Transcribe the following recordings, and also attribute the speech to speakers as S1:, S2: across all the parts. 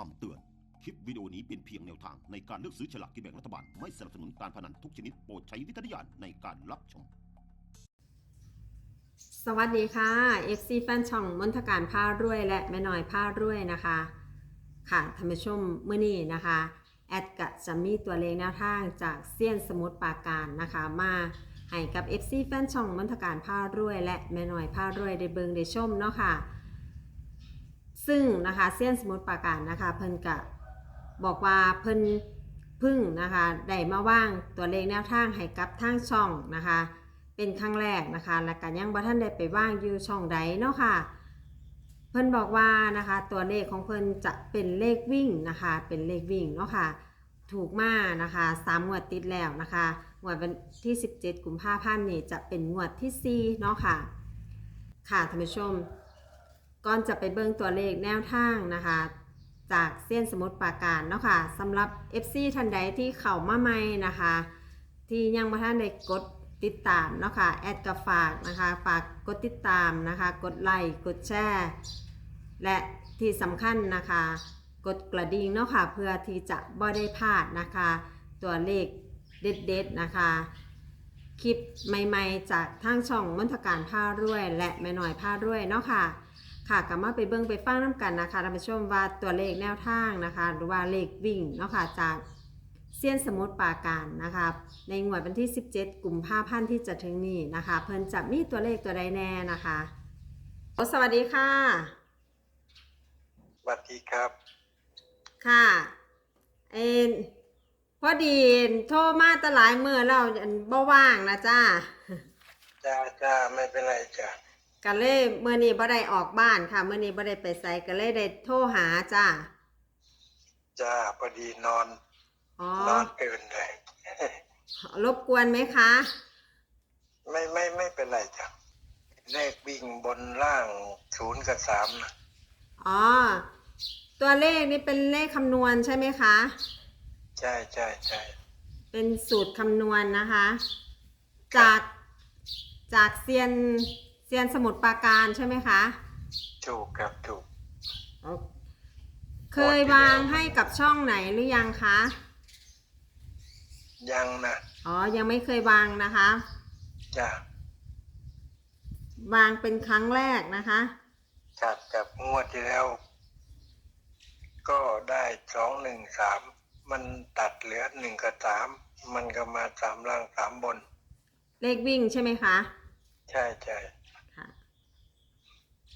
S1: คำเตือน คลิปวิดีโอนี้เป็นเพียงแนวทางในการเลือกซื้อฉลากกินแบ่งรัฐบาล ไม่สนับสนุนการพนันทุกชนิดโปรดใช้วิจารณญาณในการรับชม
S2: สวัสดีค่ะ FC แฟนช่องมนทการผ้ารวย และแม่น้อยผ้ารวยนะคะ ค่ะท่านผู้ชมเมื่อนี้นะคะ แอดกะจะมีตัวเลขแนวทางจากเซียนสมุทรปราการนะคะ มาให้กับ FC แฟนช่องมนทการผ้ารวย และแม่น้อยผ้ารวยได้เบิงได้ชมเนาะค่ะ ซึ่งนะคะเซียนสมุทรปราการนะคะ เพิ่นกะบอกว่าเพิ่นพึ่งนะคะได้มาว่างตัวเลขแนวทางให้กับทางช่องนะคะ เป็นครั้งแรกนะคะ และกันยังบ่ท่านได้ไปว่างอยู่ช่องใดเนาะค่ะ เพิ่นบอกว่านะคะ ตัวเลขของเพิ่นจะเป็นเลขวิ่งนะคะ เป็นเลขวิ่งเนาะค่ะถูกมานะคะสามงวดติดแล้วนะคะงวดวันที่ 17 กุมภาพันธ์นี่จะเป็นงวดที่4เนาะค่ะ ค่ะท่านผู้ชม ก่อนจะไปเบิ่งตัวเลขแนวทางนะคะ จากเส้นสมุดปราการเนาะค่ะสำหรับ FC ท่านใดที่เข้ามาใหม่นะคะ ที่ยังไม่ทันได้กดติดตามเนาะค่ะแอดกับฝากนะคะฝากกดติดตามนะคะ กดไลค์กดแชร์และที่สำคัญนะคะ กดกระดิ่งเนาะค่ะเพื่อที่จะบ่ได้พลาดนะคะ ตัวเลขเด็ดๆนะคะคลิปใหม่ ๆ จากทางช่องมนทการผ้ารวย และแม่น้อยผ้ารวยเนาะค่ะ ค่ะกลับมาไปเบิ่งไปฟังน้ำกันนะคะท่านผู้ชมว่าตัวเลขแนวทางนะคะ หรือว่าเลขวิ่งเนาะค่ะจากเซียนสมุทรปราการนะคะในงวดวันที่ 17กลุ่มภาพันธ์ที่จะถึงนี้นะคะ เพิ่นจะมีตัวเลขตัวใดแน่นะคะโอ้สวัสดีค่ะ
S3: สวัสดีครับ
S2: ค่ะเอ็นพอดีโทรมาแตหลายมือแล้วอันบ่ว่างนะจ้า
S3: จ้าจ้าไม่เป็นไรจ้า
S2: ก็เลยเมื่อนี้บ่ได้ออกบ้านค่ะเมื่อนี้บ่ได้ไปไสก็เลยได้โทรหาจ้า
S3: จ้าพอดีนอน
S2: อ๋อ
S3: นอนตื่นเลย
S2: รบกวนไหมคะ
S3: ไม่ไม่ไม่เป็นไรจ้ะเลขวิ่งบนล่างศูนย์กับสามนะ
S2: อ๋อ ตัวเลขนี่เป็นเลขคำนวณใช่ไหมคะ
S3: ใช่ใช่ใช่
S2: เป็นสูตรคำนวณนะคะ จากจากเซียน เซียนสมุดปราการใช่ไหมคะ
S3: ถูกครับถูก
S2: อ๋อเคยวางให้กับช่องไหนหรือยังคะ
S3: ยังนะ
S2: อ๋อ ยังไม่เคยวางนะคะ
S3: จ้าวา
S2: งเป็นครั้งแรกนะคะ
S3: จับกับงวดที่แล้ว ก็ได้สองหนึ่งสามมันตัดเหลือหนึ่งกับสามมันก็มาสามล่างสามบน
S2: เลขวิ่งใช่ไหมคะ
S3: ใช่ใช่
S2: ค่ะ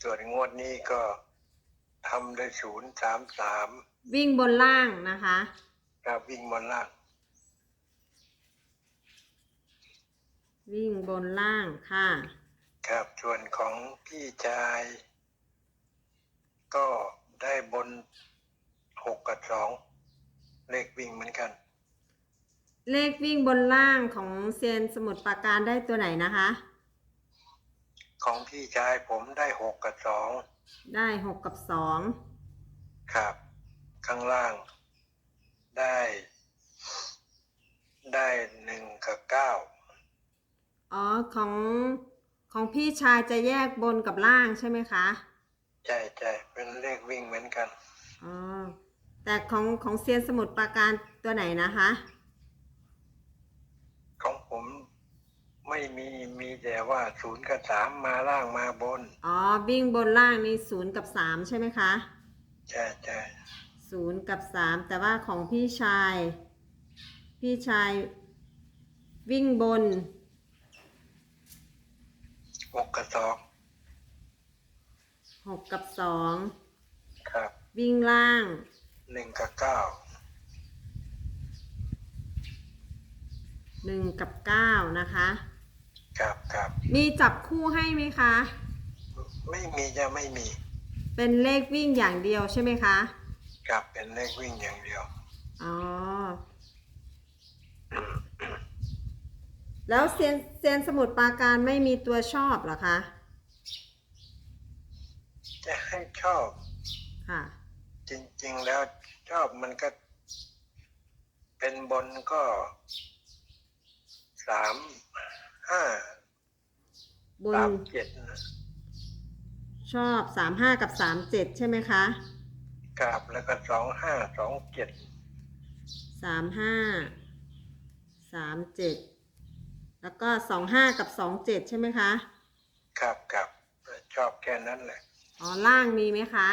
S3: ส่วนงวดนี้ก็ทำได้ศูนย์สามสาม
S2: วิ่งบนล่างนะคะ
S3: ครับวิ่งบนล่าง
S2: วิ่งบนล่างค่ะ
S3: ครับส่วนของพี่ชาย ก็ได้บนหกกับสองเลขวิ่งเหมือนกัน
S2: เลขวิ่งบนล่างของเซียนสมุดปราการได้ตัวไหนนะคะ
S3: ของพี่ชายผมได้หกกับสอง
S2: ได้หกกับสอง
S3: ครับ ข้างล่างได้ ได้หนึ่งกับเก้า
S2: อ๋อของของพี่ชายจะแยกบนกับล่างใช่ไหมคะ
S3: ใช่ใช่เป็นเลขวิ่งเหมือนกัน
S2: อ๋อ แต่ของของเซียนสมุดปราการตัวไหนนะคะ
S3: ของผม ไม่มีมีแต่ว่าศูนย์กับสามมาล่างมาบน
S2: อ๋อวิ่งบนล่างนี่ศูนย์กับสามใช่ไหมคะ
S3: ใช่ใช่
S2: ศูนย์กับสามแต่ว่าของพี่ชาย พี่ชายวิ่งบน
S3: หกกับสอง
S2: หกกับสอง
S3: ครับ
S2: วิ่งล่าง
S3: หนึ่งกับเก้า
S2: หนึ่งกับเก้านะคะ
S3: ครับครับ
S2: มีจับคู่ให้ไหมคะ
S3: ไม่มีจะไม่มี
S2: เป็นเลขวิ่งอย่างเดียวใช่ไหมคะ
S3: ครับเป็นเลขวิ่งอย่างเดียว
S2: อ๋อ แล้วเซียนเซียนสมุดปราการไม่มีตัวชอบเหรอคะ
S3: จะให้ชอบ
S2: ค่ะ
S3: จริง ๆ แล้วชอบมันก็ เป็นบนก็สาม ห้า
S2: บน
S3: สามเจ็ดนะ
S2: ชอบสามห้ากับสามเจ็ดใช่ไหมคะ
S3: กับแล้วก็สองห้าสองเจ็ด
S2: สามห้าสามเจ็ดแล้วก็สองห้ากับสองเจ็ดใช่ไหมคะ
S3: ครับครับชอบแค่นั้นแหละ
S2: อ๋อล่างมีไหมคะ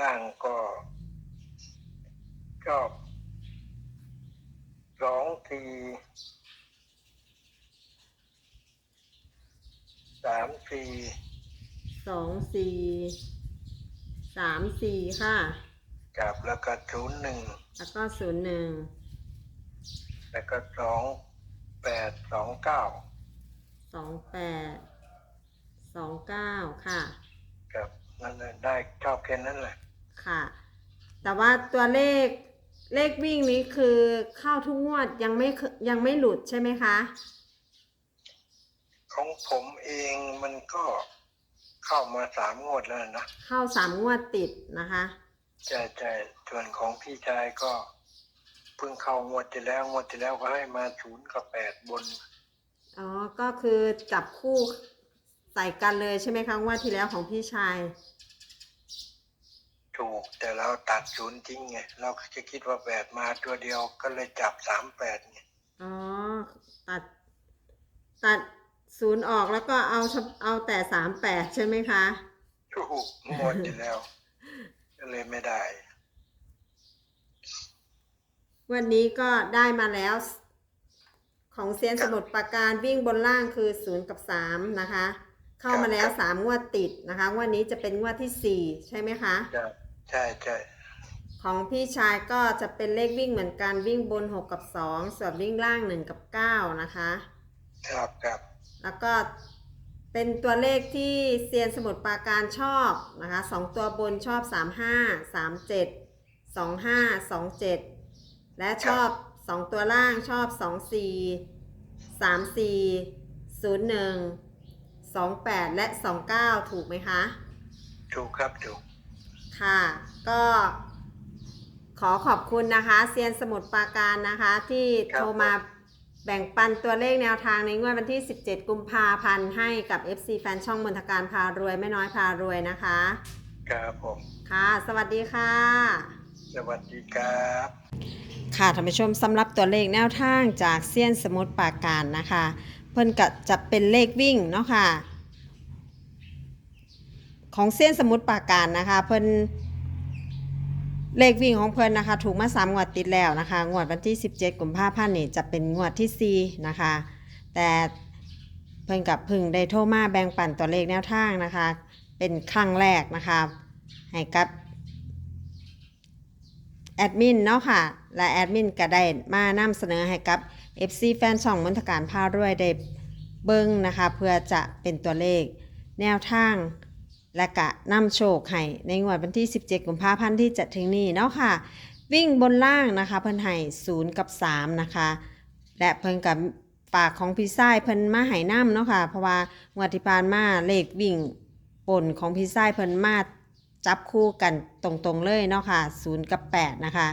S3: ล่างก็ชอบสองที สามสี่
S2: สองสี่สามสี่ค่ะ
S3: กับแล้วก็ศูนย์หนึ่ง
S2: แล้วก็ศูนย์หนึ่ง
S3: แล้วก็สองแปดสองเก้า
S2: สองแปดสองเก้าค่ะ
S3: ครับนั่นแหละได้ชอบแค่นั้นแหละ
S2: ค่ะ แต่ว่าตัวเลขเลขวิ่งนี้คือเข้าทุกงวดยังไม่เคยังไม่หลุดใช่ไหมคะ
S3: ของผมเองมันก็เข้ามาสามงวดแล้วนะ
S2: เข้าสามงวดติดนะคะ
S3: ใช่ใช่ส่วนของพี่ชายก็เพิ่งเข้างวดที่แล้วงวดที่แล้วก็ให้มาศูนย์กับแปดบน
S2: อ๋อ ก็คือจับคู่ใส่กันเลยใช่ไหมคะงว่าที่แล้วของพี่ชาย
S3: ถูกแต่เราตัดศูนย์ทิ้งไงเราก็จะคิดว่าแปดมาตัวเดียวก็เลยจับสามแปดไง
S2: อ๋อ ตัด ตัด ศูนย์ออกแล้วก็เอาเฉพเอาแต่สามแปดใช่ไหมคะ
S3: ถูกงวดที่แล้วก็เลยไม่ได้
S2: วันนี้ก็ได้มาแล้ว ของเซียนสมุดประการวิ่งบนล่างคือศูนย์กับสามนะคะ เข้ามาแล้วสามงวดติดนะคะงวันนี้จะเป็นงวดที่สี่ใช่ไหมคะ
S3: ใช่ใช่ใช่
S2: ของพี่ชายก็จะเป็นเลขวิ่งเหมือนกันวิ่งบน6กับ2ส่วนวิ่งล่าง1กับ9นะคะ
S3: ครับครับ
S2: แล้วก็เป็นตัวเลขที่เซียนสมุดปราการชอบนะคะสองตัวบนชอบ 35 37 25 27 และชอบ 2 ตัวล่างชอบ 24 34 01 28 และ 29 ถูกไหมคะ
S3: ถูกครับถูก
S2: ค่ะ ก็ขอขอบคุณนะคะ เซียนสมุดปราการนะคะที่
S3: ครับ
S2: โทรมา แบ่งปันตัวเลขแนวทางในงวดวันที่ 17 กุมภาพันธ์ให้กับ FC แฟนช่องมนทการพารวยแม่น้อยพารวยนะคะ
S3: ครับผม
S2: ค่ะ สวัสดีค่ะ
S3: สวัสดีครับ
S2: ค่ะท่านผู้ชมสำหรับตัวเลขแนวทางจากเซียนสมุดปราการนะคะ เพิ่นก็จะเป็นเลขวิ่งเนาะค่ะ ของเซียนสมุดปราการนะคะ เพิ่น เลขวิ่งของเพิ่นนะคะ ถูกมาสามงวดติดแล้วนะคะ งวดวันที่ 17กุมภาพันธ์นี่จะเป็นงวดที่4นะคะ แต่เพิ่นกับพึ่งได้โทรมาแบ่งปันตัวเลขแนวทางนะคะ เป็นครั้งแรกนะคะ ให้กับแอดมินเนาะค่ะ และแอดมินก็ได้มานำเสนอให้กับ FC แฟนช่องมนทการพารวยได้เบิ้งนะคะ เพื่อจะเป็นตัวเลขแนวทาง และกะนำโชคให้ในงวดวันที่ 17 กุมภาพันธ์ที่จะถึงนี้เนาะค่ะ วิ่งบนล่างนะคะ เพิ่นให้0กับ 3 นะคะ และเพิ่นกับฝากของพี่ซ้ายเพิ่นมาให้น้ำเนาะค่ะ เพราะว่างวดที่ผ่านมาเลขวิ่งปนของพี่ซ้ายเพิ่นมาจับคู่กันตรงๆเลยเนาะค่ะ0กับ8นะคะ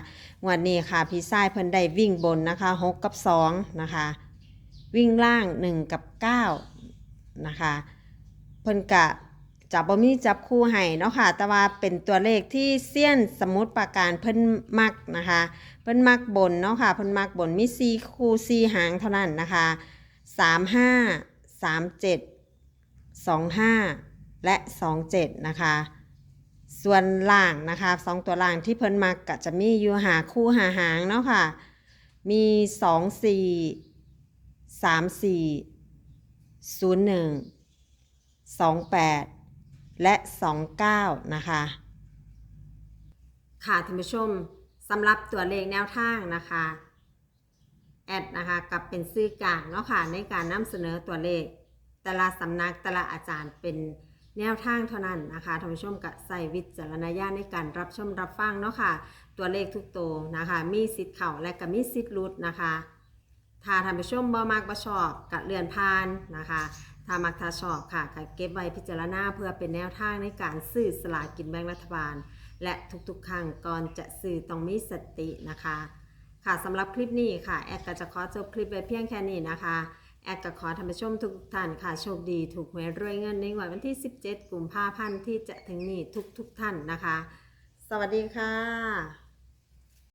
S2: งวดนี้ค่ะพี่ซ้ายเพิ่นได้วิ่งบนนะคะ6กับ2นะคะ วิ่งล่าง 1 กับ 9 นะคะ เพิ่นกะ จับบ่มีจับคู่ให้เนาะค่ะ แต่ว่าเป็นตัวเลขที่เซียนสมุดประการเพิ่นมักนะคะ เพิ่นมักบนเนาะค่ะ เพิ่นมักบนมี4คู่4หางเท่านั้นนะคะ35 37 25และ27นะคะ ส่วนล่างนะคะสองตัวล่างที่เพิ่นมักก็จะมีอยู่หาคู่หาหางเนาะค่ะ มี2 4 3 4 0 1 28แและ 29 นะคะ ค่ะท่านผู้ชมสำหรับตัวเลขแนวทางนะคะแอดนะคะกับเป็นซื่อกลางเนาะค่ะในการนำเสนอตัวเลข แต่ละสำนักแต่ละอาจารย์เป็นแนวทางเท่านั้นนะคะท่านผู้ชมกับใส่วิจารณญาณในการรับชมรับฟังเนาะค่ะ ตัวเลขทุกตัวนะคะ มีสิทธิ์เข่าและก็มีสิทธิ์ลุดนะคะถ้าท่านผู้ชมบ่มักบ่ชอบกัเลื่อนผ่านนะคะ ถ้ามักถ้าชอบค่ะก็เก็บไว้พิจารณาเพื่อเป็นแนวทางในการซื้อสลากกินแบ่งรัฐบาล และทุกๆ ครั้งก่อนจะซื้อต้องมีสตินะคะ ค่ะสำหรับคลิปนี้ค่ะแอดก็จะขอจบคลิปไว้เพียงแค่นี้นะคะแอดก็ขอท่านผู้ชมทุกท่านค่ะโชคดีถูกหวยรวยเงินในวันที่ 17 กุมภาพันธ์ที่จะถึงนี้ทุกทุกๆท่านนะคะ สวัสดีค่ะ